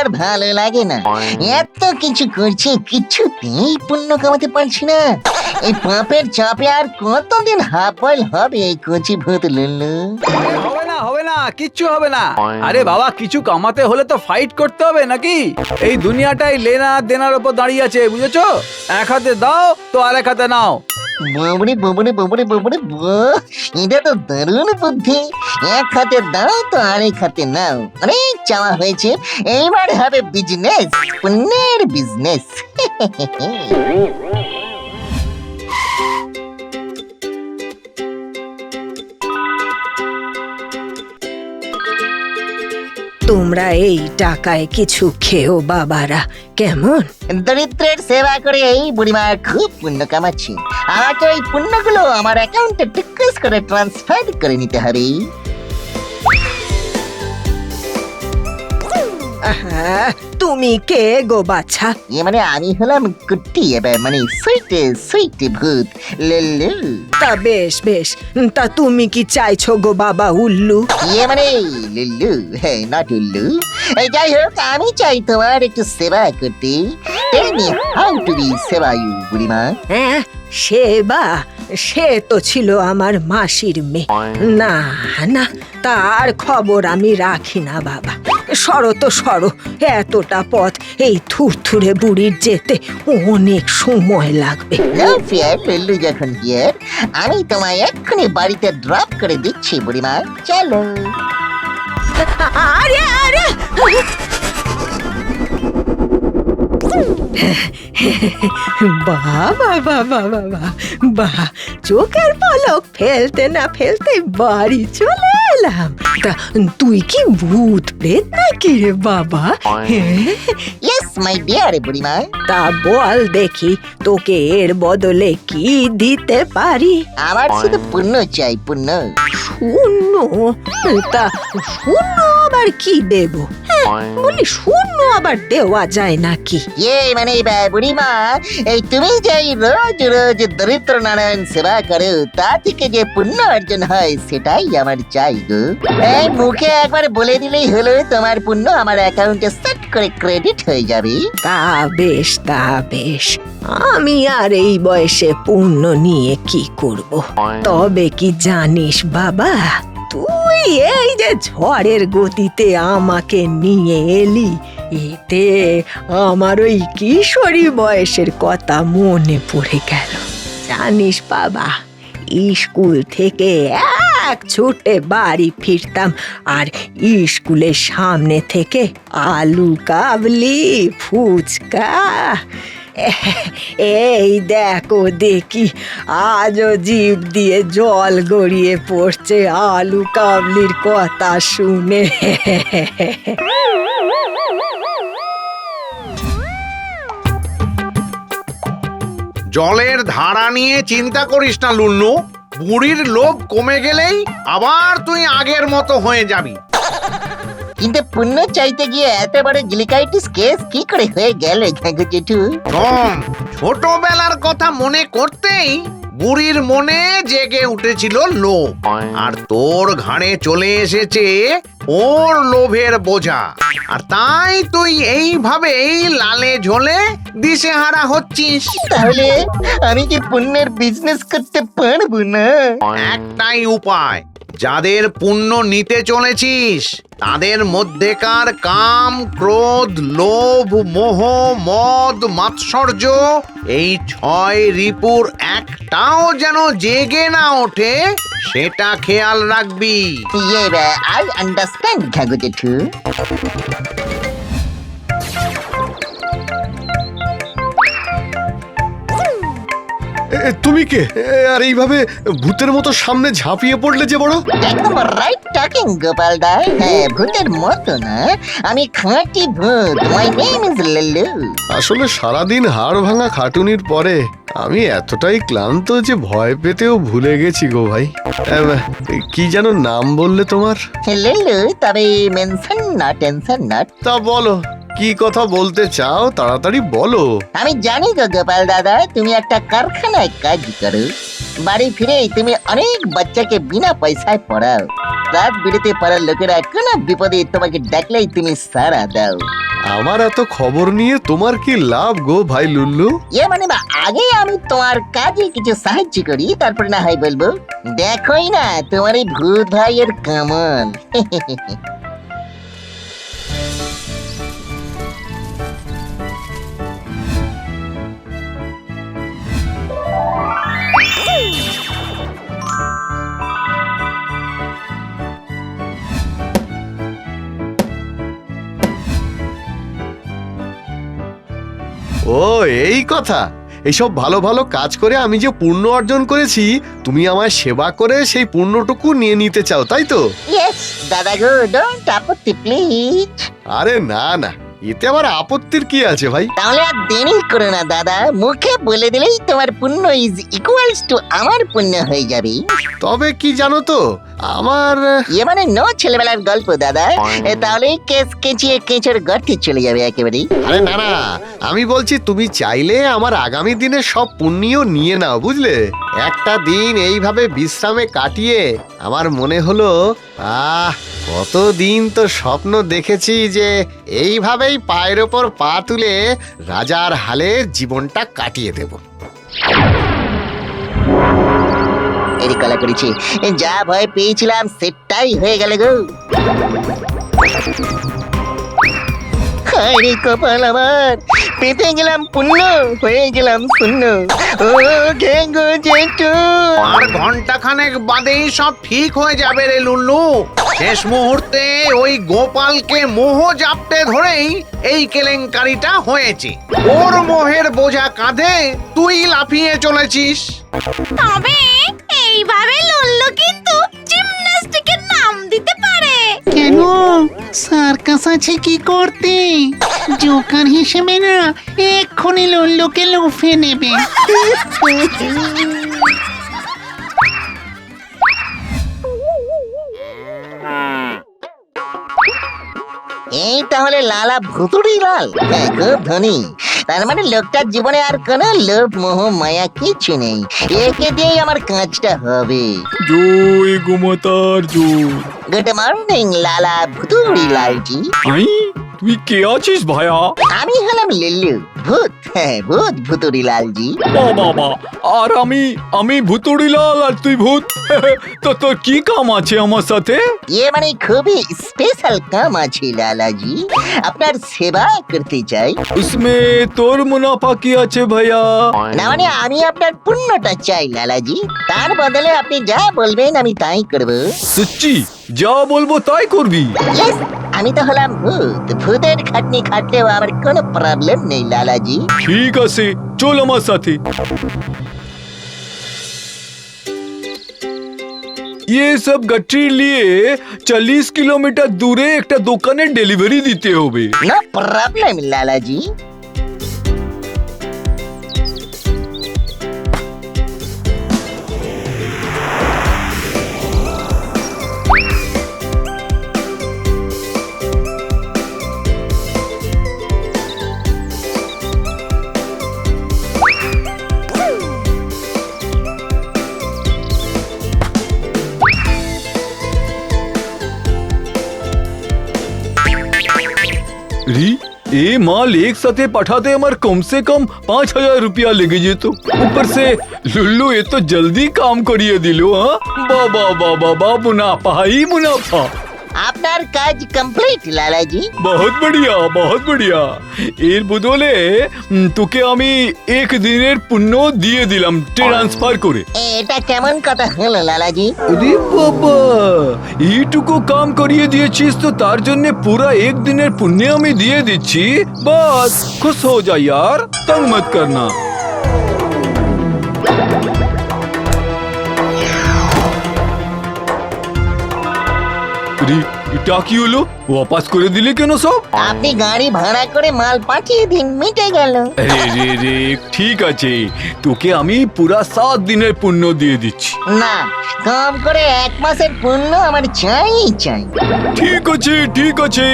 আর ভালো লাগে না। এত কিছু করছি কিছুতেই পুণ্য কামাতে পারছি না। এই পাপের চাপে আর কতদিন হাফল হবে এই কচি ভূত লুল্লু? হবে না কিচ্ছু হবে না। আরে বাবা, কিছু কামাতে হলে তো ফাইট করতে হবে নাকি? এই দুনিয়াটাই লেনা দেনার উপর দাঁড়িয়ে আছে, বুঝেছ? এক হাতে দাও তো আর এক হাতে নাও। ববরে, বাবরে বাবরে বাবরে এটা তো দারুণ বুদ্ধি। এক হাতে দাও তো আরেক হাতে নাও। অনেক চাওয়া হয়েছে। এইবার হবে বিজনেস পুণ্যের বিজনেস তোমরা এই টাকায় কিছু খেও বাবারা। কেমন? দরিদ্রের সেবা করে এই বুড়িমা খুব পুণ্য কামাচ্ছি। আমাকে ওই পুণ্যগুলো আমার অ্যাকাউন্টে টিকস করে ট্রান্সফার করে নিতে হবে। আহা, তুমি কে গো বাছা? ইয়ে মানে আমি হলাম কুট্টি এবার মানে সুইটে সুইটে ভূত লেল্লু। তা বেশ বেশ। তা তুমি কি চাইছো গো বাবা উল্লু? ইয়ে মানে লিল্লু হ্যাঁ নট উল্লু। এই যাই হোক আমি চাই তোমার একটু সেবা করতে। Tell me how to be সেবা ইউ বুড়িমা। হ্যাঁ সেবা? সে তো ছিল আমার মাসির মেয়ে। না না তার খবর আমি রাখি না বাবা। সরো তো সরো এতটা পথ এই থুরথুরে বুড়ির যেতে অনেক সময় লাগবে। ফিয়ার যখন হিয়ার আমি তোমায় এক্ষুনি বাড়িতে ড্রপ করে দিচ্ছি বুড়িমা। চলো। আরে আরে! বাবা বাবা বাবা বাহ চোখের পলক ফেলতে না ফেলতে বাড়ি চলে এলাম। তা তুই কি ভূত প্রেত নাকি রে বাবা? হ্যাঁ? ইয়েস মাই ডিয়ার বুড়িমা। তা বল দেখি তোকে এর বদলে কি দিতে পারি? আমার শুধু পুণ্য চাই পুণ্য। শূন্য তা শূন্য আবার কি দেব? বলি শূন্য আবার দেওয়া যায় নাকি? ইয়ে মানে বুড়িমা এই তুমি যে রোজ রোজ দরিদ্র নারায়ণ সেবা করো তা থেকে যে পুণ্য অর্জন হয় সেটাই আমার চাই গো। এই মুখে একবার বলে দিলেই হলো তোমার পুণ্য আমার অ্যাকাউন্টে সেট করে ক্রেডিট হয়ে যাবে। তা বেশ তা বেশ। আমি আর এই বয়সে পূর্ণ নিয়ে কি করব? তবে কি জানিস বাবা এই যে ঝড়ের গতিতে আমাকে নিয়ে এলি, এতে আমার ওই কিশোরী বয়সের কথা মনে পড়ে গেল। জানিস বাবা, স্কুল থেকে এক ছুটে বাড়ি ফিরতাম আর স্কুলের সামনে থেকে আলু, কাবলি, ফুচকা এই দেখো দেখি, আজও জিভ দিয়ে জল গড়িয়ে পড়ছে আলু কাবলির কথা শুনে। জলের ধারা নিয়ে চিন্তা করিস না লুন্নু বুড়ির লোভ কমে গেলেই আবার তুই আগের মতো হয়ে যাবি। কিন্তু পুণ্য চাইতে গিয়ে এত বড় গ্লিকাইটিস কেস কি করে হয়ে গেল ঘাঘু জেঠু? ছোটবেলার কথা মনে করতেই বুড়ির মনে জেগে উঠেছিল লোভ। আর তোর ঘাড়ে চলে এসেছে ওর লোভের বোঝা। আর তাই তুই এইভাবেই লালে ঝোলে দিশেহারা হচ্ছিস। তাহলে আমি কি পুণ্যের বিজনেস করতে পারব না? একটাই উপায় যাদের পুণ্য নিতে চলেছিস তাদের মধ্যেকার কাম ক্রোধ লোভ মোহ মদ মাৎসর্য এই ছয় রিপুর একটাও যেন জেগে না ওঠে সেটা খেয়াল রাখবি। ইয়ে আই আন্ডারস্ট্যান্ড ঘাঘু জেঠু এ, তুমি কে? আর এইভাবে ভূতের মতো সামনে ঝাঁপিয়ে পড়লে যে বড়? একদম রাইট টকিং গোপাল দা হ্যাঁ ভূতের মতো না। আমি খাঁটি ভূত। মাই নেম ইজ লল্লু আসলে সারাদিন হাড় ভাঙা খাটুনির পরে আমি এতটাই ক্লান্ত যে ভয় পেতেও ভুলে গেছি গো ভাই। কি যেন নাম বললে তোমার? লল্লু তবে মেনশন না টেনশন না। তা বলো কি কথা বলতে চাও তাড়াতাড়ি বলো। আমি জানি গো গোপাল দাদা তুমি একটা কারখানায় কাজ করো। বাড়ি ফিরেই তুমি অনেক বাচ্চাকে বিনা পয়সায় পড়াও। রাত বিরেতে পাড়ার লোকেরা কোনো বিপদে তোমাকে ডাকলেই তুমি সারা দাও। আমার এত খবর নিয়ে তোমার কি লাভ গো ভাই লুল্লু? ইয়ে মানে বা আগে আমি তোমার কাজে কিছু সাহায্য করি তারপরে না হয় বলব। দেখোই না তোমার এই ভূত ভাইয়ের কামল। এই কথা। এইসব ভালো ভালো কাজ করে আমি যে পুণ্য অর্জন করেছি তুমি আমার সেবা করে সেই পুণ্যটুকু নিয়ে নিতে চাও তাই তো? আরে না না এতে আবার আপত্তির কি আছে ভাই? তাহলে আর দেরি করো না দাদা। মুখে বলে দিলেই তোমার পুণ্য ইজ ইকুয়ালস টু আমার পুণ্য হয়ে যাবে। তবে কি জানো তো আমার ইয়ে মানে নো ছেলেবেলার গল্প দাদা। তাহলে কেস কেচিয়ে কেঁচোর গর্তে চলে যাবে একেবারেই। আরে না না আমি বলছি তুমি চাইলে আমার আগামী দিনে সব পুণ্যও নিয়ে নাও বুঝলে? একটা দিন এইভাবে বিশ্রামে কাটিয়ে আমার মনে হলো আহ কতদিন তো স্বপ্ন দেখেছি যে এইভাবেই পায়ের ওপর পা তুলে রাজার হালে জীবনটা কাটিয়ে দেব। এরই কলা করেছি। যা ভয় পেয়েছিলাম সেটাই হয়ে গেল গো। রে কপাল আমার। পেতে গেলাম পুণ্য হয়ে গেলাম শূন্য। ও ঘেঙ্গো জেঠু। আর ঘণ্টা খানেক বাদেই সব ঠিক হয়ে যাবে রে লুল্লু। শেষ মুহূর্তে ওই গোপালকে মোহ জাপটে ধরেই এই কেলেঙ্কারিটা হয়েছে। ওর মোহের বোঝা কাঁধে তুই লাফিয়ে চলেছিস। তবে এইভাবে লল্লু কিন্তু জিমন্যাস্টিকের নাম দিতে পারে? কেন? সার্কাস আছে কি করতে? জোকার হিসেবে না এক্ষুনি লল্লুকে লুফে নেবে। এই তাহলে লালা ভুতুড়ি লাল। হ্যাঁ, খুব ধনী। তার মানে লোকটার জীবনে আর কোনো লোভ মোহ মায়া কিছু নেই। একে দিয়েই আমার কাজটা হবে। জয় গোমাতার জয়। গুড মর্নিং লালা ভুতুড়ি লালজি। তুই কে আছিস ভায়া? আমি হলাম লিল্লু। ভূত। হ্যাঁ ভূত ভুতুড়ি লালজি। বাবা আর আমি আমি ভুতুড়িলাল আর তুই ভূত? তো তোর কি কাম আছে আমার সাথে? ইয়ে মানে খুবই স্পেশাল কাম আছে লালাজি। আপনার সেবা করতে চাই। উসমে তোর মুনাফা কি আছে ভাইয়া না মানে আমি আপনার পুণ্যটা চাই লালাজি। তার বদলে আপনি যা বলবেন আমি তাই করব। সচ্চি যা বলব তাই করবি। ইয়েস আমি তো হলাম ভূত ভূতের খাটনি খাটলেও আমার কোনো প্রবলেম নেই লালাজি ঠিক আছে চল আমার সাথে ये सब गट्टी लिए चालीस किलोमीटर দূরে একটা দোকানে ডেলিভারি দিতে হবে নো প্রবলেম লালাজি ये माल एक साथ पठाते हमार कम से कम पाँच हज़ार रुपया लेगे जे तो। ऊपर से, लुल्लू, ये तो जल्दी काम करिए दिलो हाँ? बाबा बाबा बा, मुनाफा, ही मुनाफा। আপনার কাজ কমপ্লিট লালাজি বহুত বড়িয়া বহুত বড়িয়া এর বদলে উম, তোকে আমি এক দিনের পুণ্য দিয়ে দিলাম ট্রান্সফার করে এটা কেমন কথা হলো লালাজি আরে বাবা এইটুকু কাম করিয়ে দিয়েছিস তো তার জন্য পুরা এক দিনের পুণ্য আমি দিয়ে দিচ্ছি বাস খুশ হো যা यार तंग मत करना এটা কি হলো? ওয়াপাস করে দিলে কেন সব? আপনি গাড়ি ভাড়া করে মাল পাঠিয়ে দিন মিটে গেল। রে রে রে ঠিক আছে। তোকে আমি পুরা সাত দিনের পুণ্য দিয়ে দিচ্ছি। না কম করে এক মাসের পুণ্য আমার চাই চাই। ঠিক আছে ঠিক আছে।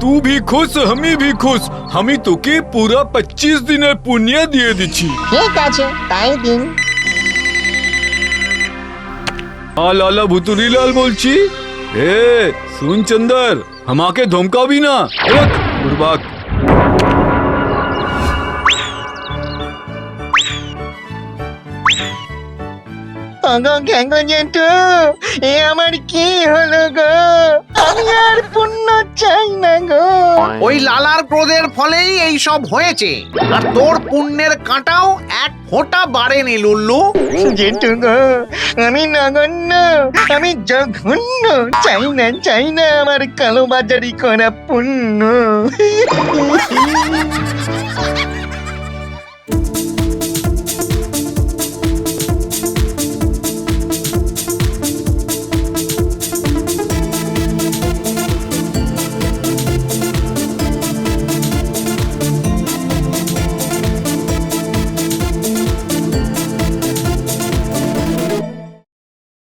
তু ভি খুশ আমি ভি খুশ। আমি তোকে পুরা পঁচিশ দিনের পুণ্য দিয়ে দিচ্ছি। ঠিক আছে তাই দিন। লালা ভুতুরিলাল বলছি। ए सुन चंदर हम आके धमका भी ना रख बुड़बाक অগো গ্যাঙ্গো জেঠু এ আমার কি হলো গো আমি আর পুণ্য চাই না গো ওই লালার ক্রোধের ফলেই এই সব হয়েছে। আর তোর পুণ্যের কাঁটাও এক ফোঁটা বাড়েনি লুল্লু। জেঠু গো আমি নগণ্য আমি জঘন্য। চাই না চাই না আমার কালো বাজারি করা পুণ্য।